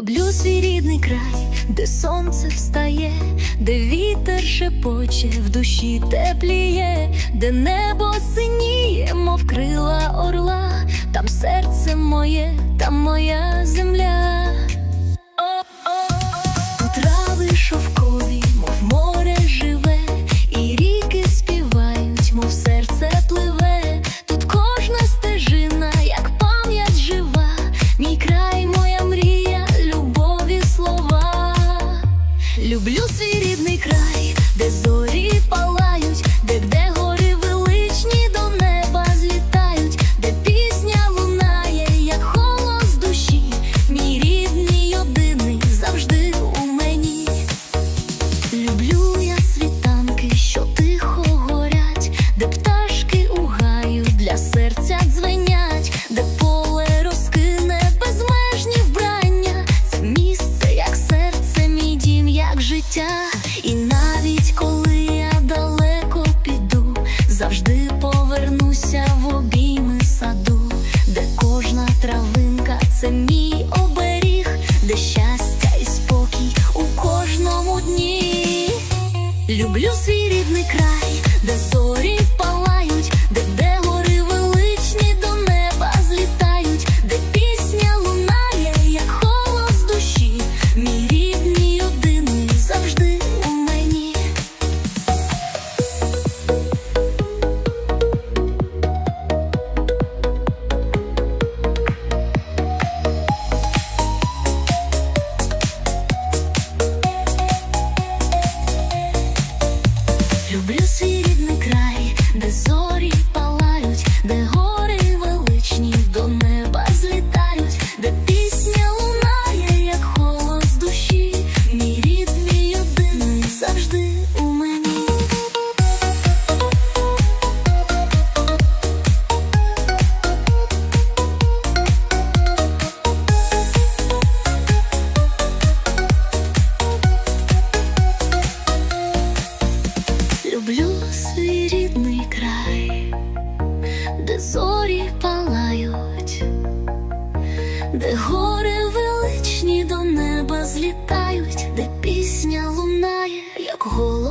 Люблю свій рідний край, де сонце встає, де вітер шепоче, в душі тепліє, де небо синіє, мов крила орла, там серце моє, там моя земля.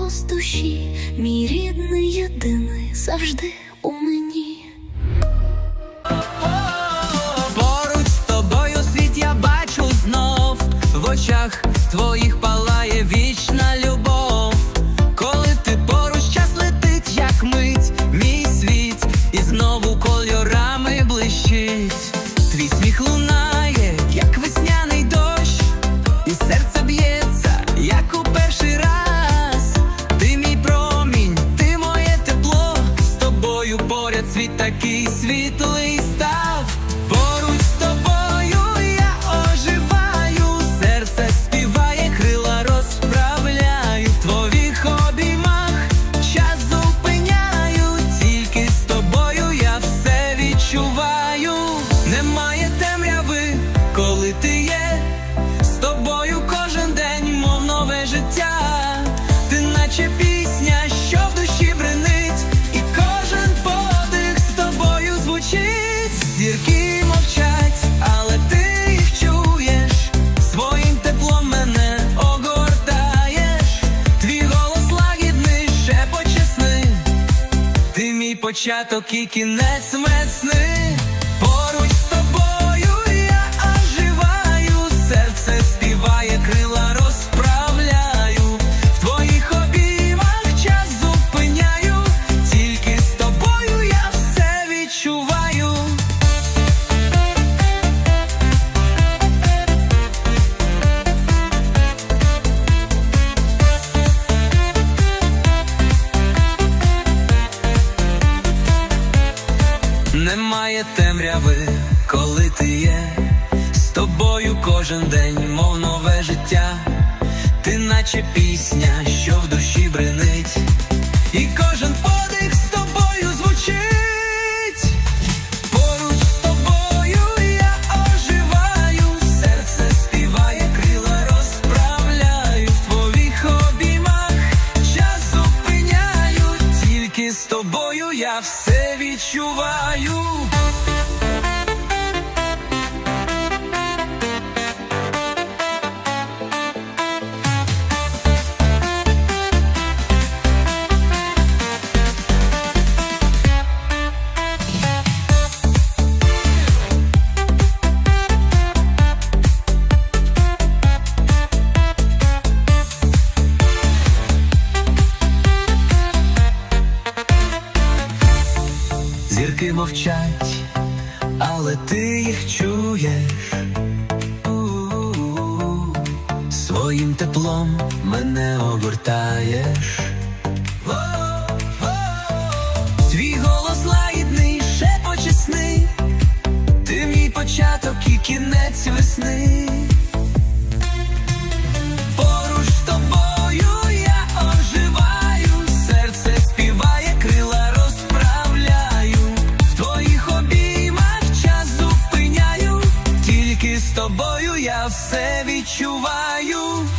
голос мій рідний єдиний завжди у мені. початок і кінець. Мед to be мовчать, відчуваю.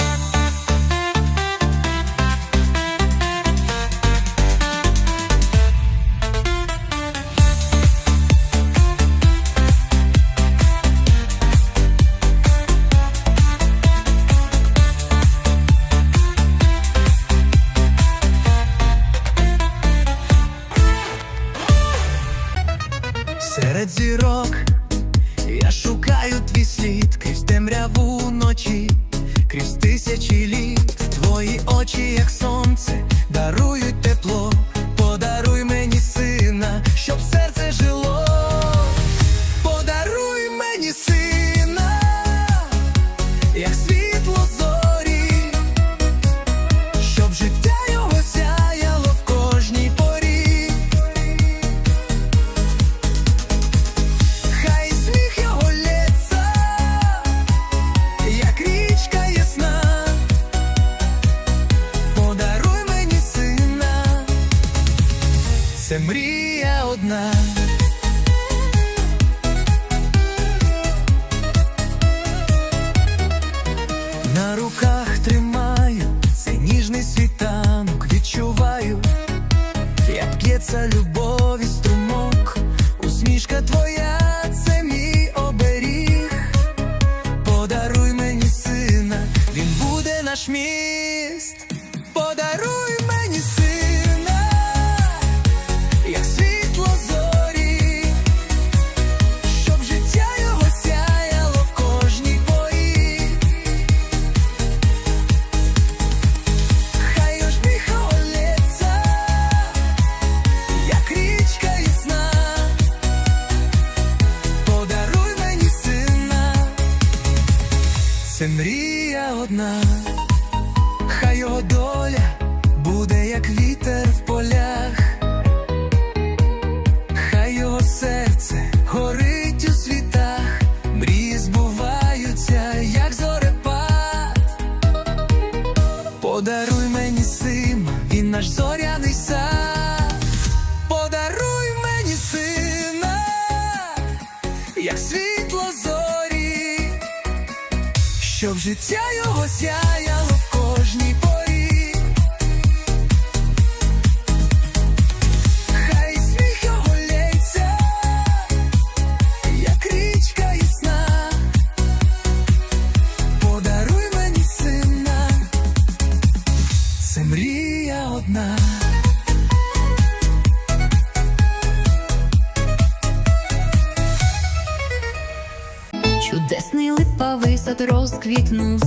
Розквітнув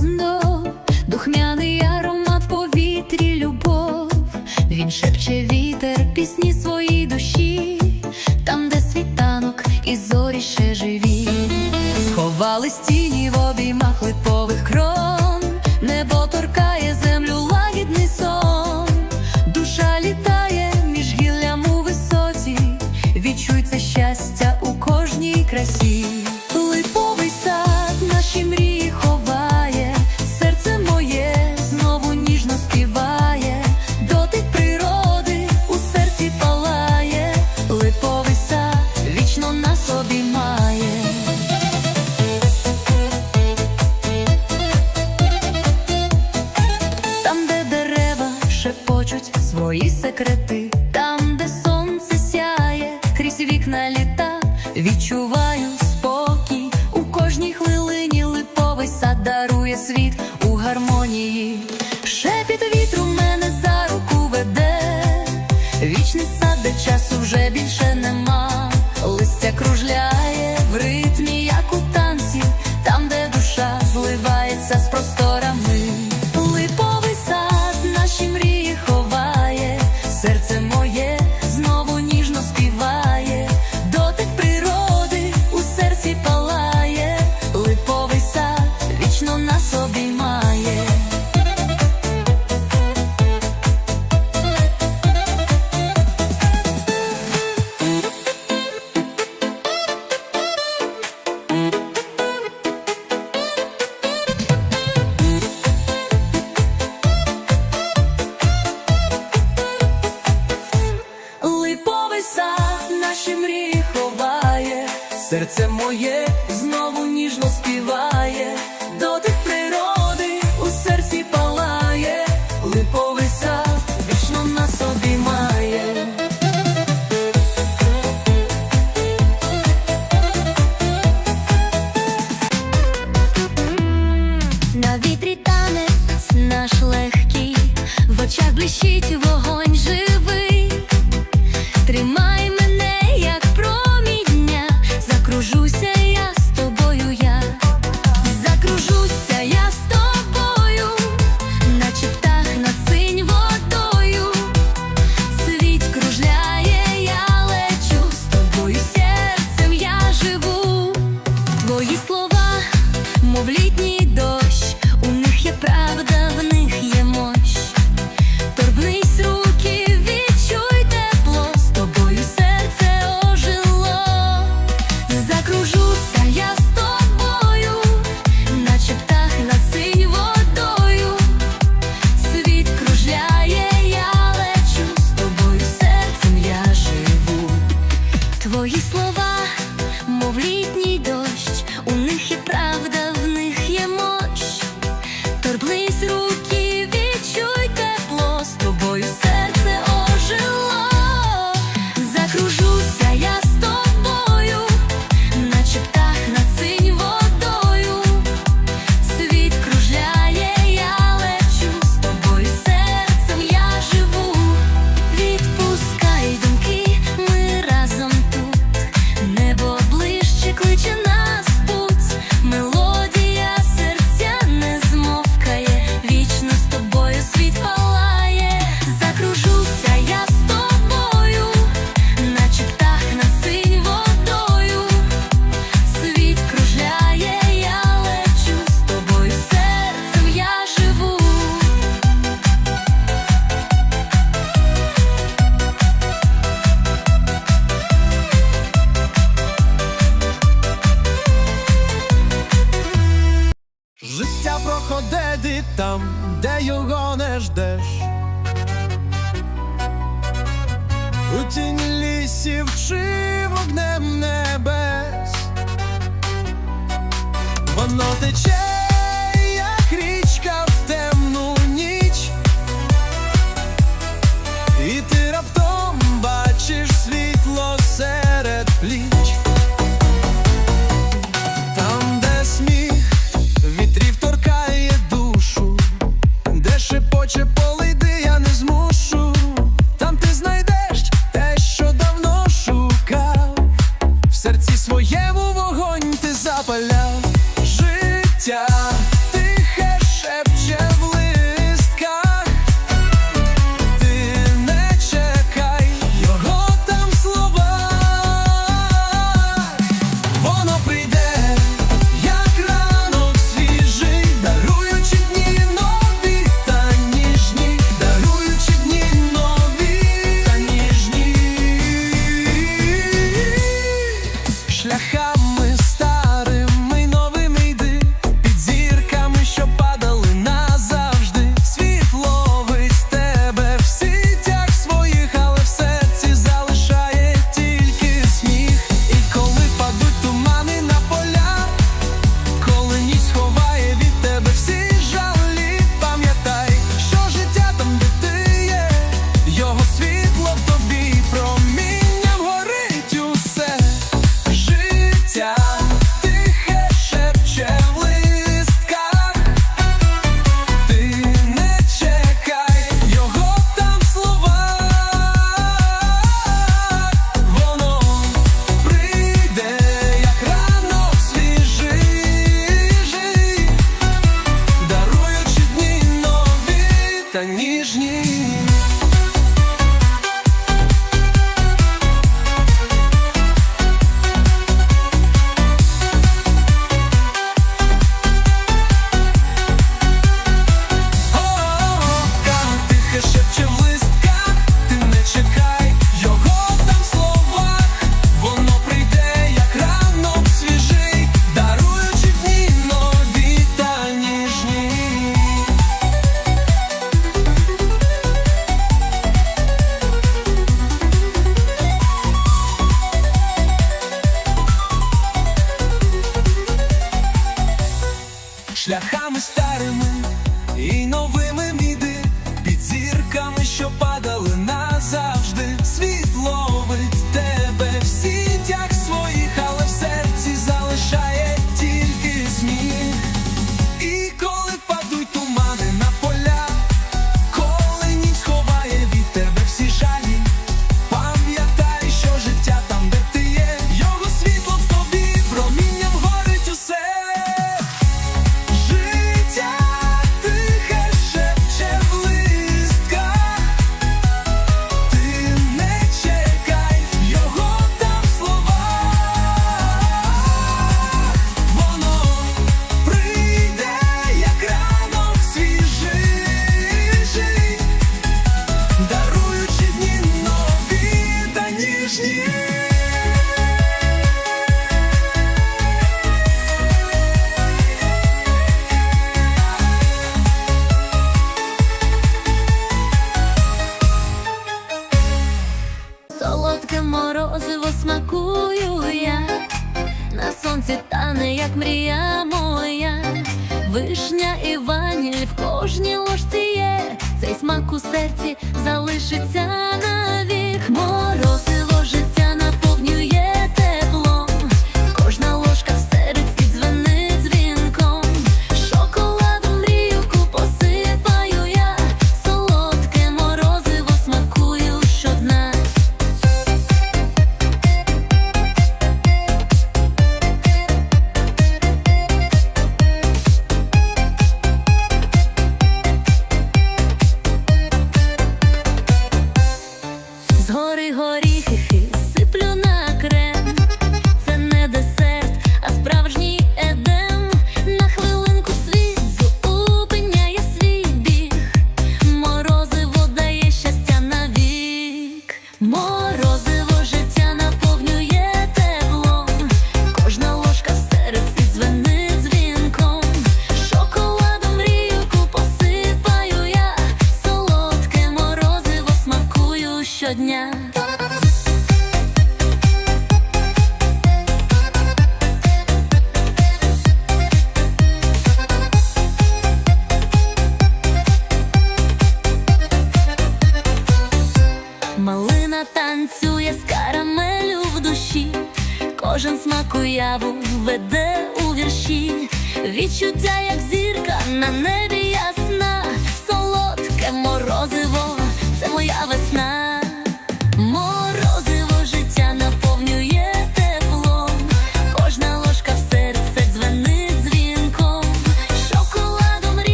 як мрія моя, вишня і ваніль в кожній ложці є, цей смак у серці залишиться навік мороз.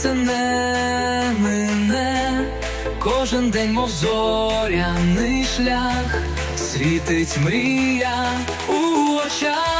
серце не мине, кожен день, мов зоряний шлях, світить мрія у очах.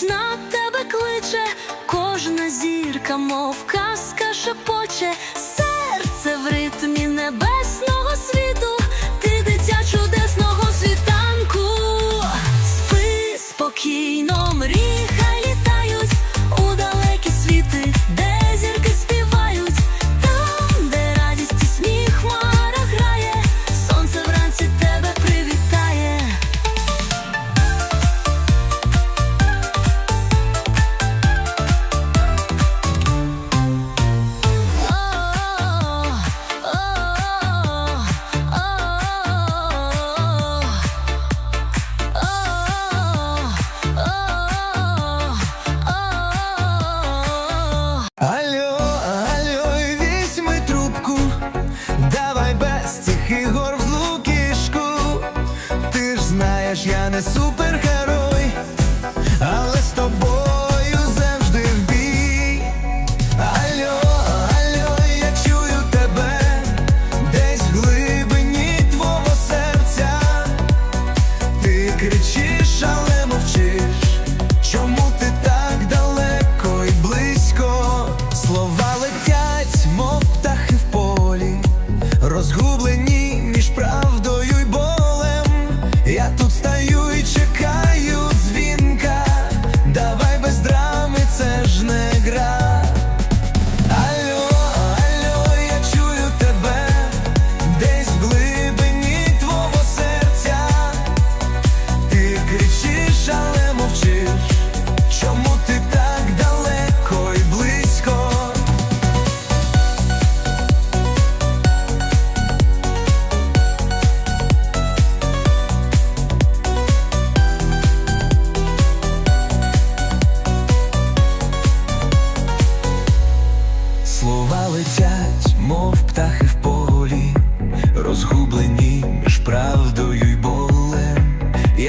Весна тебе кличе, кожна зірка, мов казка шепоче.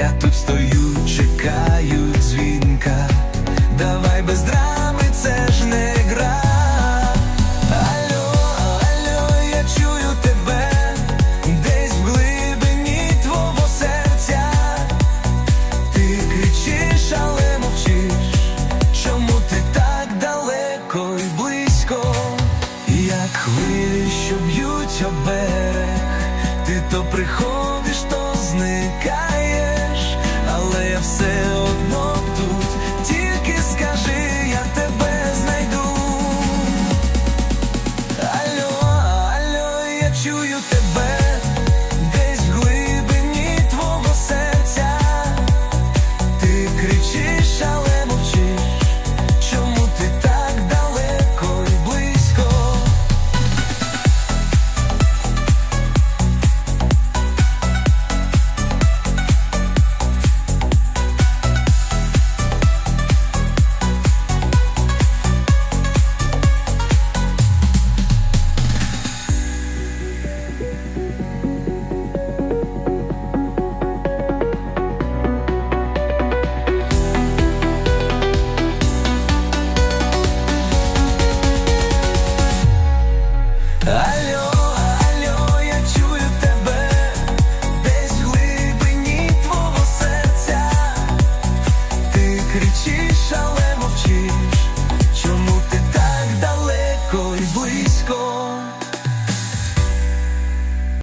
я тут стою.